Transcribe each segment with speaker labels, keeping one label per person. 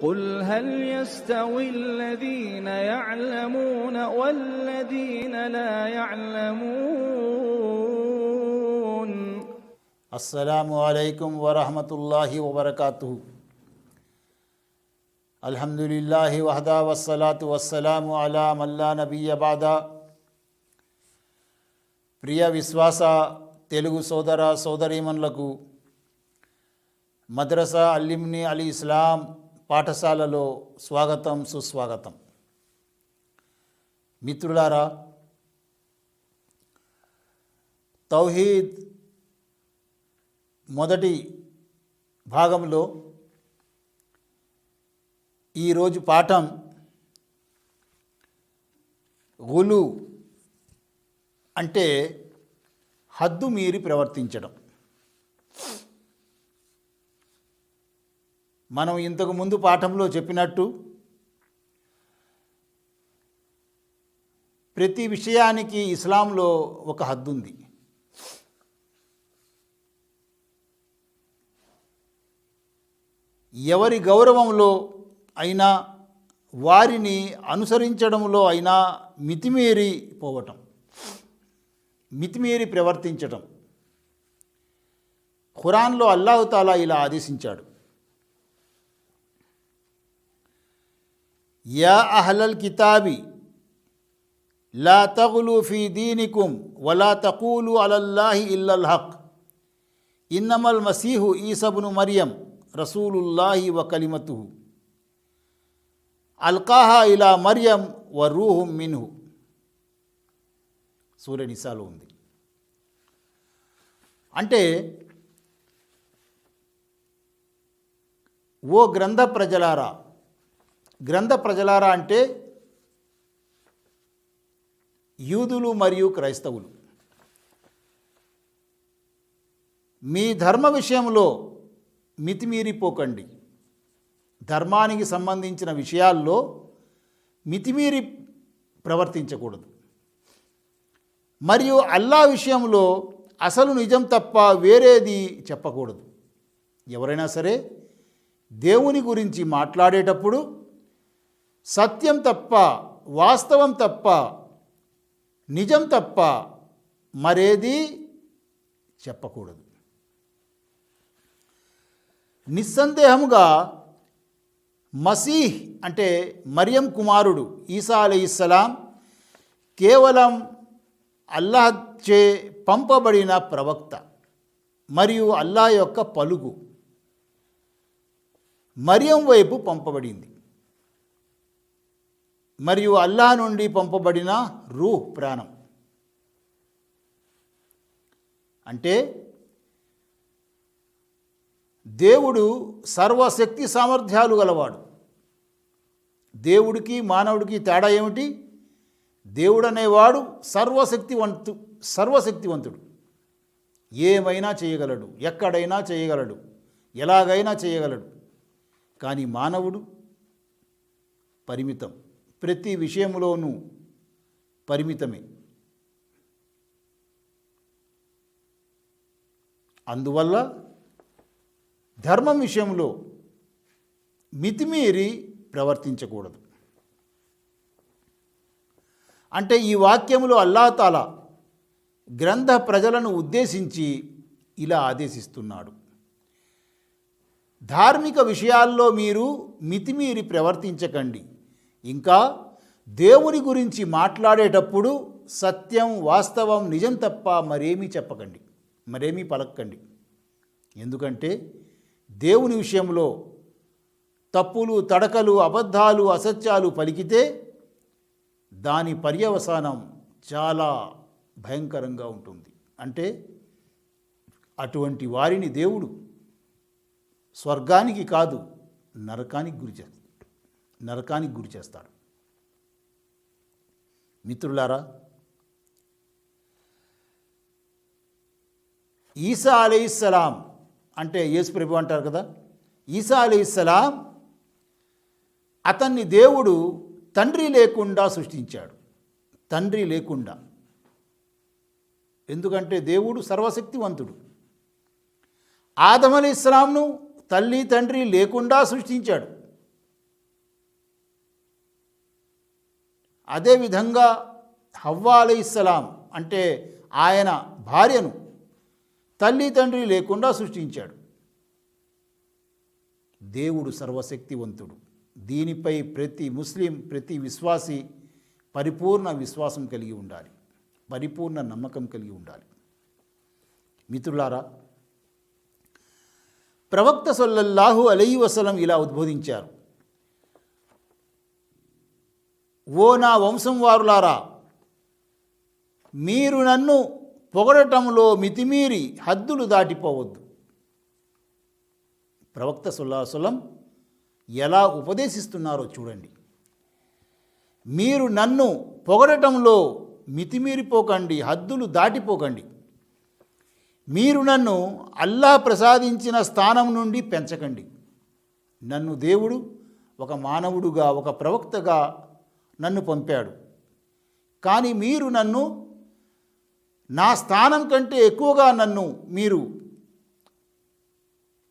Speaker 1: قل هل يستوي الذين يعلمون والذين لا يعلمون
Speaker 2: అస్సలాము అలైకుం వరహమతుల్లాహి వబర్కాతు అల్హమ్దులిల్లాహి వహదా వస్సలాతు వస్సలాము అలా మల్లా నబీయ బాదా ప్రియ విశ్వాస తెలుగు సోదర సోదరీమణులకు మద్రసా అల్లిమ్ని అలీ ఇస్లాం పాఠశాలలో స్వాగతం సుస్వాగతం. మిత్రులారా తౌహీద్ మొదటి భాగంలో ఈరోజు పాఠం గులు అంటే హద్దు మీరి ప్రవర్తించడం. మనం ఇంతకు ముందు పాఠంలో చెప్పినట్టు ప్రతి విషయానికి ఇస్లాంలో ఒక హద్దు ఉంది ఎవరి గౌరవంలో అయినా వారిని అనుసరించడంలో అయినా మితిమీరి పోవటం మితిమీరి ప్రవర్తించటం. ఖురాన్లో అల్లాహుతాలా ఇలా ఆదేశించాడు. యా అహ్లల్ కితాబి లా తగులు ఫీ దీనికుం వలా తకూలు అలల్లాహి ఇల్లల్ హక్ ఇన్నమల్ మసీహు ఈసబును మరియం రసూలుల్లాహి వ కలిమతు అల్కాహా ఇలా మరియం వ రూహు మిన్హు. సూర్య నిసాలో ఉంది. అంటే ఓ గ్రంథ ప్రజలారా గ్రంథ ప్రజలారా అంటే యూదులు మరియు క్రైస్తవులు. మీ ధర్మ విషయంలో మితిమీరిపోకండి. ధర్మానికి సంబంధించిన విషయాల్లో మితిమీరి ప్రవర్తించకూడదు. మరియు అల్లా విషయంలో అసలు నిజం తప్ప వేరేది చెప్పకూడదు. ఎవరైనా సరే దేవుని గురించి మాట్లాడేటప్పుడు సత్యం తప్ప వాస్తవం తప్ప నిజం తప్ప మరేది చెప్పకూడదు. నిస్సందేహముగా మసీహ్ అంటే మరియం కుమారుడు ఈసా అలైహిస్సలాం కేవలం అల్లాహ్ చే పంపబడిన ప్రవక్త మరియు అల్లా యొక్క పలుగు. మరియం వైపు పంపబడింది. మరియు అల్లా నుండి పంపబడిన రూహ్ ప్రాణం. అంటే దేవుడు సర్వశక్తి సామర్థ్యాలు గలవాడు. దేవుడికి మానవుడికి తేడా ఏమిటి? దేవుడు అనేవాడు సర్వశక్తివంతు సర్వశక్తివంతుడు. ఏమైనా చేయగలడు ఎక్కడైనా చేయగలడు ఎలాగైనా చేయగలడు. కానీ మానవుడు పరిమితం. ప్రతి విషయంలోనూ పరిమితమే. అందువల్ల ధర్మం విషయంలో మితిమీరి ప్రవర్తించకూడదు. అంటే ఈ వాక్యంలో అల్లాతాల గ్రంథ ప్రజలను ఉద్దేశించి ఇలా ఆదేశిస్తున్నాడు. ధార్మిక విషయాల్లో మీరు మితిమీరి ప్రవర్తించకండి. ఇంకా దేవుని గురించి మాట్లాడేటప్పుడు సత్యం వాస్తవం నిజం తప్ప మరేమీ చెప్పకండి. మరేమీ పలక్కండి. ఎందుకంటే దేవుని విషయంలో తప్పులు తడకలు అబద్ధాలు అసత్యాలు పలికితే దాని పర్యవసానం చాలా భయంకరంగా ఉంటుంది. అంటే అటువంటి వారిని దేవుడు స్వర్గానికి కాదు నరకానికి గురి నరకానికి గురి చేస్తాడు మిత్రులారా ఈసా అలీస్లాం అంటే యేసు ప్రభు అంటారు కదా ఈసా అలీస్లాం అతన్ని దేవుడు తండ్రి లేకుండా సృష్టించాడు. తండ్రి లేకుండా. ఎందుకంటే దేవుడు సర్వశక్తివంతుడు. ఆదమలి ఇస్లాంను తల్లి తండ్రి లేకుండా సృష్టించాడు. అదేవిధంగా హవ్వా అలైహిస్సలాం అంటే ఆయన భార్యను తల్లి తండ్రి లేకుండా సృష్టించాడు. దేవుడు సర్వశక్తివంతుడు. దీనిపై ప్రతి ముస్లిం ప్రతి విశ్వాసి పరిపూర్ణ విశ్వాసం కలిగి ఉండాలి. పరిపూర్ణ నమ్మకం కలిగి ఉండాలి. మిత్రులారా ప్రవక్త సొల్లల్లాహు అలీ వసలం ఇలా ఉద్బోధించారు. ఓ నా వంశం వారులారా మీరు నన్ను పొగడటంలో మితిమీరి హద్దులు దాటిపోవద్దు. ప్రవక్త సుల్లాసులం ఎలా ఉపదేశిస్తున్నారో చూడండి. మీరు నన్ను పొగడటంలో మితిమీరిపోకండి హద్దులు దాటిపోకండి. మీరు నన్ను అల్లా ప్రసాదించిన స్థానం నుండి పెంచకండి. నన్ను దేవుడు ఒక మానవుడుగా ఒక ప్రవక్తగా నన్ను పంపాడు. కానీ మీరు నన్ను నా స్థానం కంటే ఎక్కువగా నన్ను మీరు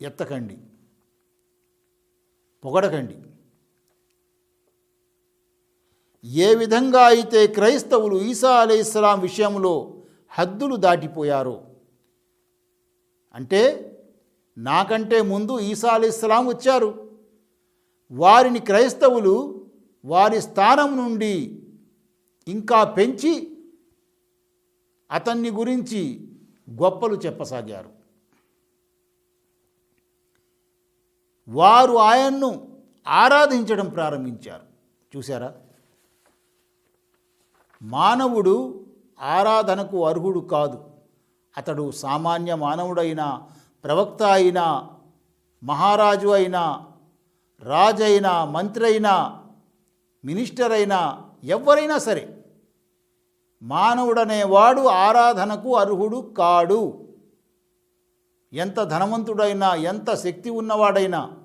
Speaker 2: ఎత్తకండి. పొగడకండి. ఏ విధంగా అయితే క్రైస్తవులు ఈసా అలైహిస్సలాం విషయంలో హద్దులు దాటిపోయారో అంటే నాకంటే ముందు ఈసా అలైహిస్సలాం వచ్చారు. వారిని క్రైస్తవులు వారి స్థానం నుండి ఇంకా పెంచి అతన్ని గురించి గొప్పలు చెప్పసాగారు. వారు ఆయన్ను ఆరాధించడం ప్రారంభించారు. చూసారా మానవుడు ఆరాధనకు అర్హుడు కాదు. అతడు సామాన్య మానవుడైనా ప్రవక్త అయినా మహారాజు అయినా రాజు అయినా మంత్రి అయినా మినిస్టర్ అయినా ఎవరైనా సరే మానవుడనేవాడు ఆరాధనకు అర్హుడు కాడు. ఎంత ధనవంతుడైనా ఎంత శక్తి ఉన్నవాడైనా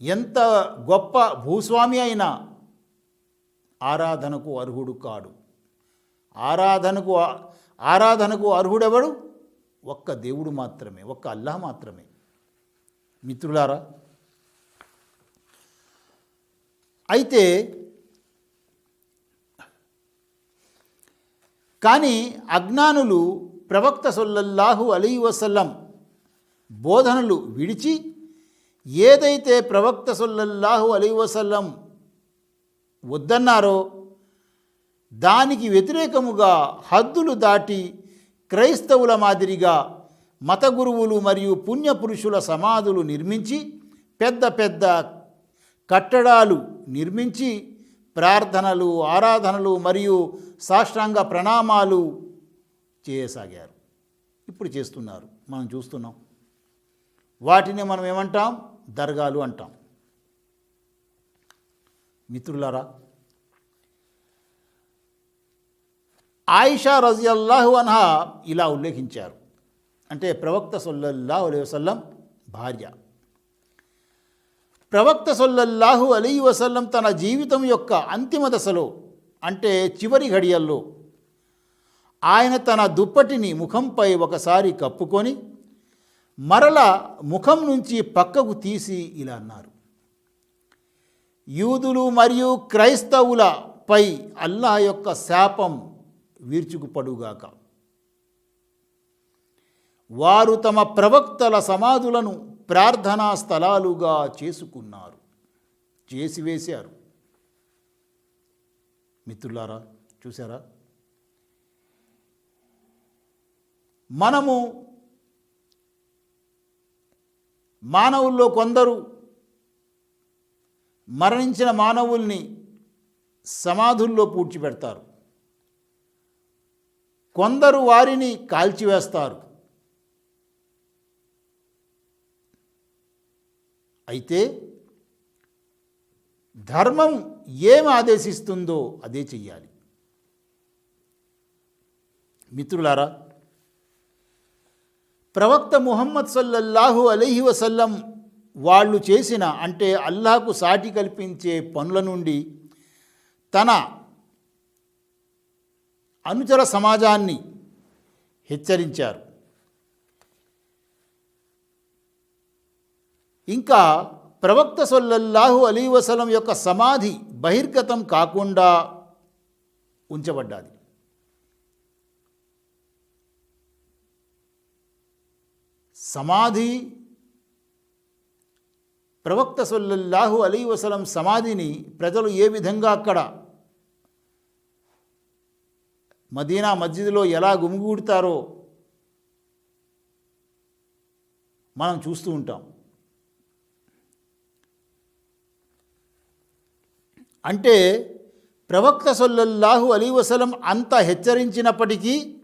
Speaker 2: ఎంత గొప్ప భూస్వామి అయినా ఆరాధనకు అర్హుడు కాడు. ఆరాధనకు ఆరాధనకు అర్హుడెవడు? ఒక్క దేవుడు మాత్రమే ఒక్క అల్లాహ్ మాత్రమే. మిత్రులారా అయితే కానీ అజ్ఞానులు ప్రవక్త సొల్లల్లాహు అలీ వసల్లం బోధనలు విడిచి ఏదైతే ప్రవక్త సొల్లల్లాహు అలీ వసల్లం వద్దన్నారో దానికి వ్యతిరేకముగా హద్దులు దాటి క్రైస్తవుల మాదిరిగా మత గురువులు మరియు పుణ్యపురుషుల సమాధులు నిర్మించి పెద్ద పెద్ద కట్టడాలు నిర్మించి ప్రార్థనలు ఆరాధనలు మరియు సాష్టాంగ ప్రణామాలు చేయసాగారు. ఇప్పుడు చేస్తున్నారు. మనం చూస్తున్నాం. వాటిని మనం ఏమంటాం? దర్గాలు అంటాం. మిత్రులారా ఆయిషా రజియల్లాహు అన్హా ఇలా ఉల్లేఖించారు. అంటే ప్రవక్త సొల్లల్లాహు అలైవసం భార్య. ప్రవక్త సొల్లల్లాహు అలీ వసల్లం తన జీవితం యొక్క అంతిమ దశలో అంటే చివరి ఘడియల్లో ఆయన తన దుప్పటిని ముఖంపై ఒకసారి కప్పుకొని మరల ముఖం నుంచి పక్కకు తీసి ఇలా అన్నారు. యూదులు మరియు క్రైస్తవులపై అల్లా యొక్క శాపం వీర్చుకుపడుగాక. వారు తమ ప్రవక్తల సమాధులను ప్రార్థనా స్థలాలుగా చేసుకున్నారు. చేసివేశారు మిత్రులారా చూసారా మనము మానవుల్లో కొందరు మరణించిన మానవుల్ని సమాధుల్లో పూడ్చిపెడతారు. కొందరు వారిని కాల్చివేస్తారు. అయితే ధర్మం ఏం ఆదేశిస్తుందో అదే చెయ్యాలి. మిత్రులారా ప్రవక్త ముహమ్మద్ సల్లల్లాహు అలైహి వసల్లం వాళ్ళు చేసిన అంటే అల్లాహకు సాటి కల్పించే పనుల నుండి తన అనుచర సమాజాన్ని హెచ్చరించారు. ఇంకా ప్రవక్త సొల్లల్లాహు అలీ వసలం యొక్క సమాధి బహిర్గతం కాకుండా ఉంచబడ్డాది. సమాధి ప్రవక్త సొల్లల్లాహు అలీ వసలం సమాధిని ప్రజలు ఏ విధంగా అక్కడ మదీనా మస్జిద్లో ఎలా గుమిగూడతారో మనం చూస్తూ ఉంటాం. అంటే ప్రవక్త సొల్లల్లాహు అలీ వసలం అంత హెచ్చరించినప్పటికీ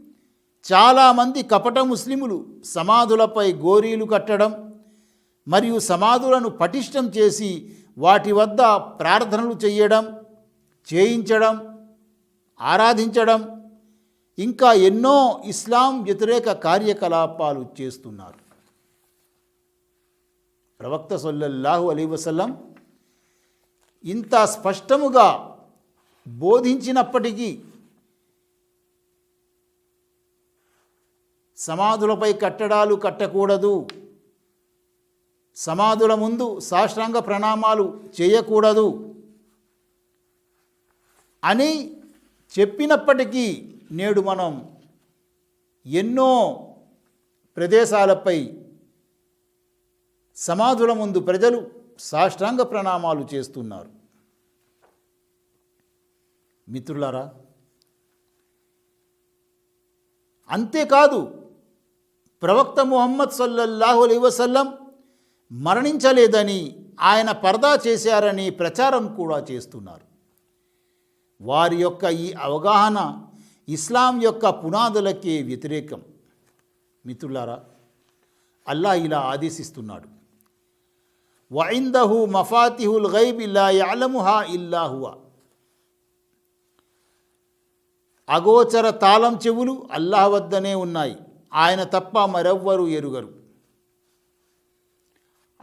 Speaker 2: చాలామంది కపట ముస్లిములు సమాధులపై గోరీలు కట్టడం మరియు సమాధులను పటిష్టం చేసి వాటి వద్ద ప్రార్థనలు చేయడం చేయించడం ఆరాధించడం ఇంకా ఎన్నో ఇస్లాం వ్యతిరేక కార్యకలాపాలు చేస్తున్నారు. ప్రవక్త సొల్లల్లాహు అలీ వసల్లం ఇంత స్పష్టముగా బోధించినప్పటికీ సమాధులపై కట్టడాలు కట్టకూడదు. సమాధుల ముందు సాష్టాంగ ప్రణామాలు చేయకూడదు అని చెప్పినప్పటికీ నేడు మనం ఎన్నో ప్రదేశాలపై సమాధుల ముందు ప్రజలు సాష్టాంగ ప్రణామాలు చేస్తున్నారు. మిత్రులారా అంతేకాదు ప్రవక్త ముహమ్మద్ సల్లల్లాహు అలీ వసల్లం మరణించలేదని ఆయన పరదా చేశారని ప్రచారం కూడా చేస్తున్నారు. వారి యొక్క ఈ అవగాహన ఇస్లాం యొక్క పునాదులకే వ్యతిరేకం. మిత్రులారా అల్లా ఇలా ఆదేశిస్తున్నాడు. వైందహు మఫాతిహుల్ గైబ్ ఇలా యాలముహా ఇల్లాహువా అగోచర తాళం చెవులు అల్లాహ్ వద్దనే ఉన్నాయి. ఆయన తప్ప మరెవ్వరూ ఎరుగరు.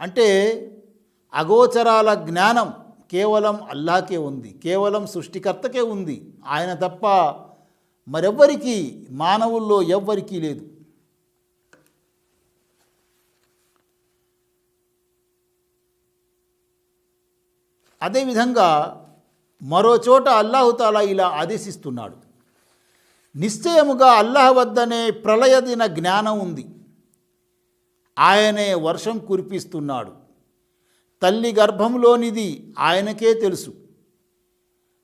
Speaker 2: అంటే అగోచరాల జ్ఞానం కేవలం అల్లాకే ఉంది. కేవలం సృష్టికర్తకే ఉంది. ఆయన తప్ప మరెవ్వరికీ మానవుల్లో ఎవ్వరికీ లేదు. అదేవిధంగా మరో చోట అల్లాహుతాలా ఇలా ఆదేశిస్తున్నాడు. నిశ్చయముగా అల్లాహ్ వద్దనే ప్రళయదిన జ్ఞానం ఉంది. ఆయనే వర్షం కురిపిస్తున్నాడు. తల్లి గర్భంలోనిది ఆయనకే తెలుసు.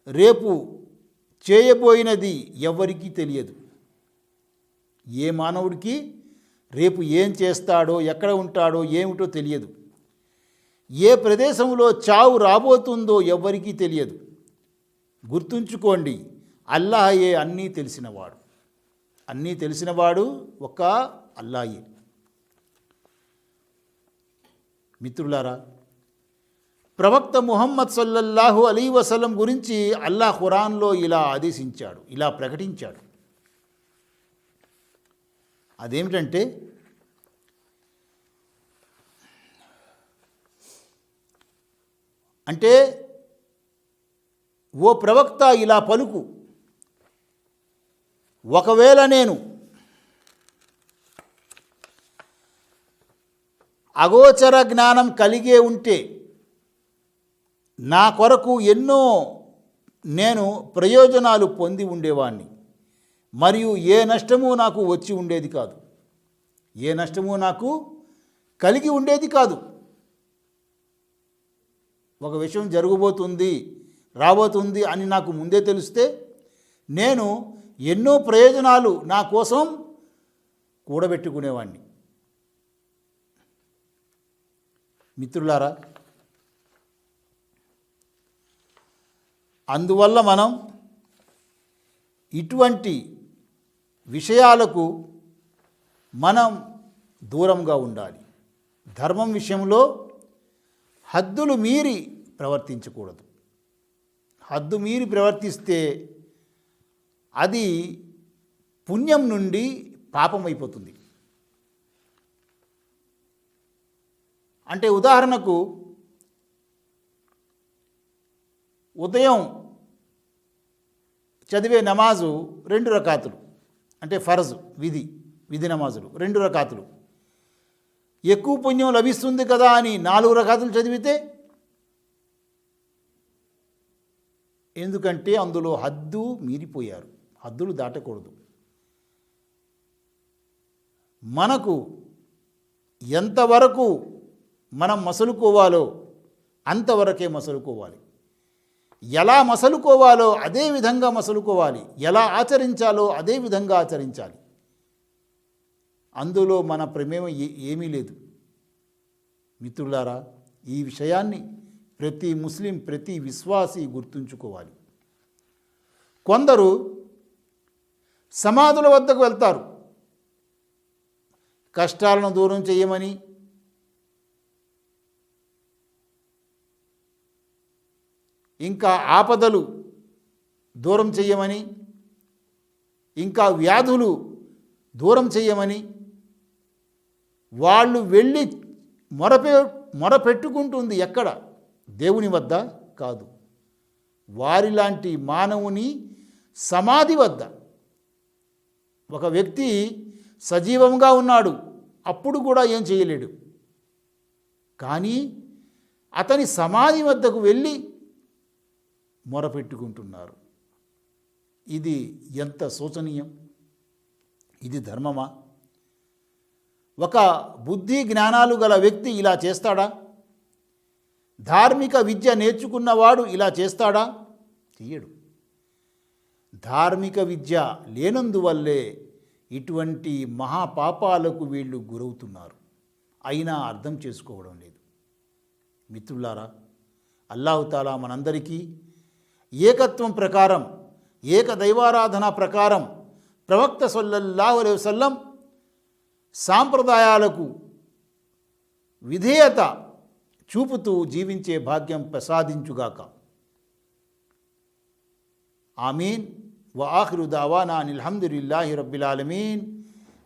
Speaker 2: రేపు చేయబోయినది ఎవరికీ తెలియదు. ఏ మానవుడికి రేపు ఏం చేస్తాడో ఎక్కడ ఉంటాడో ఏమిటో తెలియదు. ఏ ప్రదేశంలో చావు రాబోతుందో ఎవ్వరికీ తెలియదు. గుర్తుంచుకోండి అల్లాయే అన్నీ తెలిసినవాడు. అన్నీ తెలిసినవాడు ఒక అల్లాయే మిత్రులారా ప్రవక్త ముహమ్మద్ సల్లల్లాహు అలీ వసలం గురించి అల్లాహ్ ఖురాన్లో ఇలా ఆదేశించాడు ఇలా ప్రకటించాడు. అదేమిటంటే అంటే ఓ ప్రవక్త ఇలా పలుకు ఒకవేళ నేను అగోచర జ్ఞానం కలిగే ఉంటే నా కొరకు ఎన్నో నేను ప్రయోజనాలు పొంది ఉండేవాణ్ణి. మరియు ఏ నష్టము నాకు వచ్చి ఉండేది కాదు. ఏ నష్టము నాకు కలిగి ఉండేది కాదు. ఒక విషయం జరగబోతుంది రాబోతుంది అని నాకు ముందే తెలిస్తే నేను ఎన్నో ప్రయోజనాలు నా కోసం కూడబెట్టుకునేవాడిని మిత్రులారా అందువల్ల మనం ఇటువంటి విషయాలకు మనం దూరంగా ఉండాలి. ధర్మం విషయంలో హద్దులు మీరి ప్రవర్తించకూడదు. హద్దు మీరి ప్రవర్తిస్తే అది పుణ్యం నుండి పాపం అయిపోతుంది. అంటే ఉదాహరణకు ఉదయం చదివే నమాజు రెండు రకాతులు అంటే ఫరజు విధి విధి నమాజులు రెండు రకాతులు. ఎక్కువ పుణ్యం లభిస్తుంది కదా అని నాలుగు రకాతులు చదివితే ఎందుకంటే అందులో హద్దు మీరిపోయారు. హద్దులు దాటకూడదు. మనకు ఎంతవరకు మనం మసలుకోవాలో అంతవరకే మసలుకోవాలి. ఎలా మసలుకోవాలో అదే విధంగా మసలుకోవాలి. ఎలా ఆచరించాలో అదే విధంగా ఆచరించాలి. అందులో మన ప్రమేయం ఏ- ఏమీ లేదు. మిత్రులారా ఈ విషయాన్ని ప్రతి ముస్లిం ప్రతి విశ్వాసి గుర్తుంచుకోవాలి. కొందరు సమాధుల వద్దకు వెళ్తారు. కష్టాలను దూరం చేయమని ఇంకా ఆపదలు దూరం చేయమని ఇంకా వ్యాధులు దూరం చేయమని వాళ్ళు వెళ్ళి మొరపె మొరపెట్టుకుంటుంది ఎక్కడ? దేవుని వద్ద కాదు. వారిలాంటి మానవుని సమాధి వద్ద. ఒక వ్యక్తి సజీవంగా ఉన్నాడు అప్పుడు కూడా ఏం చేయలేడు. కానీ అతని సమాధి వద్దకు వెళ్ళి మొరపెట్టుకుంటున్నారు. ఇది ఎంత శోచనీయం! ఇది ధర్మమా? ఒక బుద్ధి జ్ఞానాలు గల వ్యక్తి ఇలా చేస్తాడా? ధార్మిక విద్య నేర్చుకున్నవాడు ఇలా చేస్తాడా? చెయ్యడు ధార్మిక విద్య లేనందువల్లే ఇటువంటి మహాపాపాలకు వీళ్ళు గురవుతున్నారు. అయినా అర్థం చేసుకోవడం లేదు. మిత్రులారా అల్లాహుతాలా మనందరికీ ఏకత్వం ప్రకారం ఏక దైవారాధన ప్రకారం ప్రవక్త సల్లల్లాహు అలెవసల్లం వసల్లం సాంప్రదాయాలకు విధేయత చూపుతూ జీవించే భాగ్యం ప్రసాదించుగాక. ఆమీన్. وآخر دعوانا أن الحمد لله رب العالمين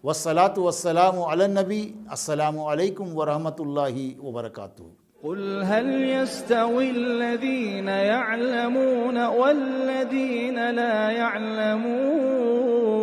Speaker 2: والصلاة والسلام على النبي. السلام عليكم ورحمة الله وبركاته.
Speaker 1: قل هل يستوي الذين يعلمون والذين لا يعلمون؟